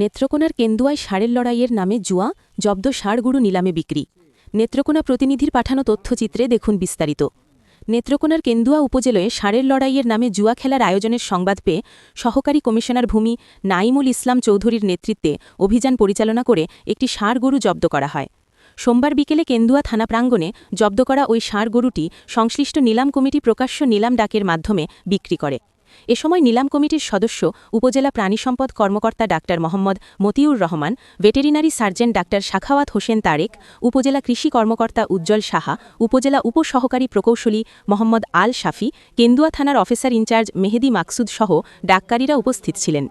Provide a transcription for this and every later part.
নেত্রকোনার কেন্দুয়ায় ষাঁড়ের লড়াইয়ের নামে জুয়া, জব্দ ষাঁড়গুরু নিলামে বিক্রি। নেত্রকোনা প্রতিনিধির পাঠানো তথ্যচিত্রে দেখুন বিস্তারিত। নেত্রকোনার কেন্দুয়া উপজেলায় ষাঁড়ের লড়াইয়ের নামে জুয়া খেলার আয়োজনের সংবাদ পেয়ে সহকারী কমিশনার ভূমি নাইমুল ইসলাম চৌধুরীর নেতৃত্বে অভিযান পরিচালনা করে একটি ষাঁড় গরু জব্দ করা হয়। সোমবার বিকেলে কেন্দুয়া থানা প্রাঙ্গণে জব্দ করা ওই ষাঁড় গরুটি সংশ্লিষ্ট নিলাম কমিটি প্রকাশ্য নিলাম ডাকের মাধ্যমে বিক্রি করে। এ সময় নিলাম কমিটির সদস্য, উপজেলা প্রাণী সম্পদ কর্মকর্তা doctor Mohammad Motiur Rahman, veterinary surgeon doctor Shakhawat Hossain Tarek, উপজেলা কৃষি কর্মকর্তা উজ্জ্বল সাহা, উপজেলা উপসহকারী প্রকৌশলী মোহাম্মদ আল শাফি, কেন্দুয়া থানার অফিসার ইনচার্জ মেহেদি মাকসুদ সহ ডাক্তারীরা উপস্থিত ছিলেন।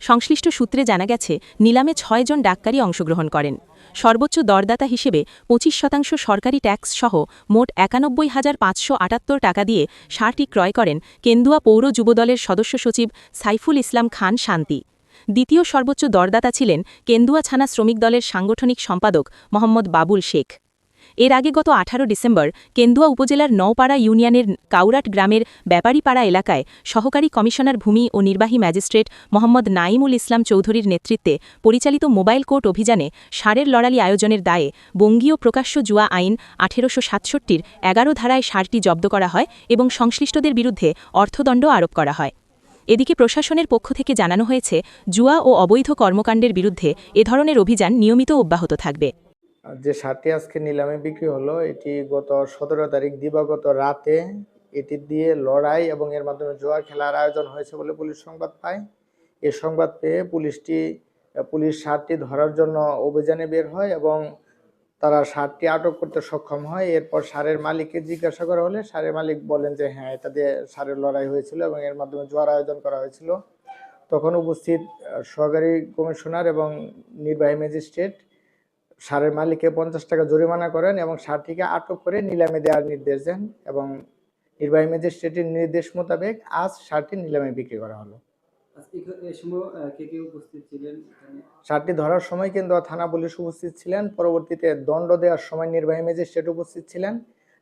সংশ্লিষ্ট সূত্রে জানা গেছে, নিলামে ছয়জন ডাক্তারি অংশগ্রহণ করেন। সর্বোচ্চ দরদাতা হিসেবে পঁচিশ শতাংশ সরকারি ট্যাক্স সহ মোট একানব্বই হাজার পাঁচশো আটাত্তর টাকা দিয়ে সারটি ক্রয় করেন কেন্দুয়া পৌর যুবদলের সদস্য সচিব সাইফুল ইসলাম খান শান্তি। দ্বিতীয় সর্বোচ্চ দরদাতা ছিলেন কেন্দুয়া ছানা শ্রমিক দলের সাংগঠনিক সম্পাদক মোহাম্মদ বাবুল শেখ। এর আগে গত আঠারো ডিসেম্বর কেন্দুয়া উপজেলার নওপাড়া ইউনিয়নের কাউরাট গ্রামের ব্যাপারীপাড়া এলাকায় সহকারী কমিশনার ভূমি ও নির্বাহী ম্যাজিস্ট্রেট মোহাম্মদ নাইমুল ইসলাম চৌধুরীর নেতৃত্বে পরিচালিত মোবাইল কোর্ট অভিযানে সারের লড়ালি আয়োজনের দায়ে বঙ্গীয় প্রকাশ্য জুয়া আইন আঠেরোশো সাতষট্টির এগারো ধারায় সারটি জব্দ করা হয় এবং সংশ্লিষ্টদের বিরুদ্ধে অর্থদণ্ড আরোপ করা হয়। এদিকে প্রশাসনের পক্ষ থেকে জানানো হয়েছে, জুয়া ও অবৈধ কর্মকাণ্ডের বিরুদ্ধে এ ধরনের অভিযান নিয়মিত অব্যাহত থাকবে। যে সারটি আজকে নিলামে বিক্রি হলো, এটি গত সতেরো তারিখ দিবাগত রাতে এটি দিয়ে লড়াই এবং এর মাধ্যমে জোয়া খেলার আয়োজন হয়েছে বলে পুলিশ সংবাদ পায়। এ সংবাদ পেয়ে পুলিশটি পুলিশ সারটি ধরার জন্য অভিযানে বের হয় এবং তারা সারটি আটক করতে সক্ষম হয়। এরপর সারের মালিককে জিজ্ঞাসা করা হলে সারের মালিক বলেন যে হ্যাঁ এটা দিয়ে সারের লড়াই হয়েছিল এবং এর মাধ্যমে জোয়ার আয়োজন করা হয়েছিল। তখন উপস্থিত সহকারী কমিশনার এবং নির্বাহী ম্যাজিস্ট্রেট সারের মালিককে পঞ্চাশ টাকা জরিমানা করেন এবং সারটিকে আটক করে নিলামে দেওয়ার নির্দেশ দেন এবং নির্বাহী ম্যাজিস্ট্রেটের নির্দেশ মোতাবেক আজ সারটি নিলামে বিক্রি করা হলো। সারটি ধরার সময় কিন্তু থানা পুলিশ উপস্থিত ছিলেন পরবর্তীতে দণ্ড দেওয়ার সময় নির্বাহী ম্যাজিস্ট্রেট উপস্থিত ছিলেন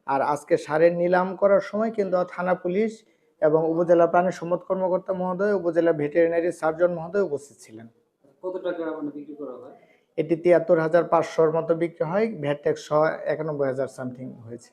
আর আজকে সারের নিলাম করার সময় কিন্তু থানা পুলিশ এবং উপজেলা প্রাণী সম্পদ কর্মকর্তা মহোদয় উপজেলা ভেটেরিনারি সার্জন মহোদয় উপস্থিত ছিলেন। কত টাকা বিক্রি করা হয়? এটি তিয়াত্তর হাজার পাঁচশোর মতো বিক্রি হয় ভ্যাট ট্যাক্স একানব্বই হাজার সামথিং হয়েছে।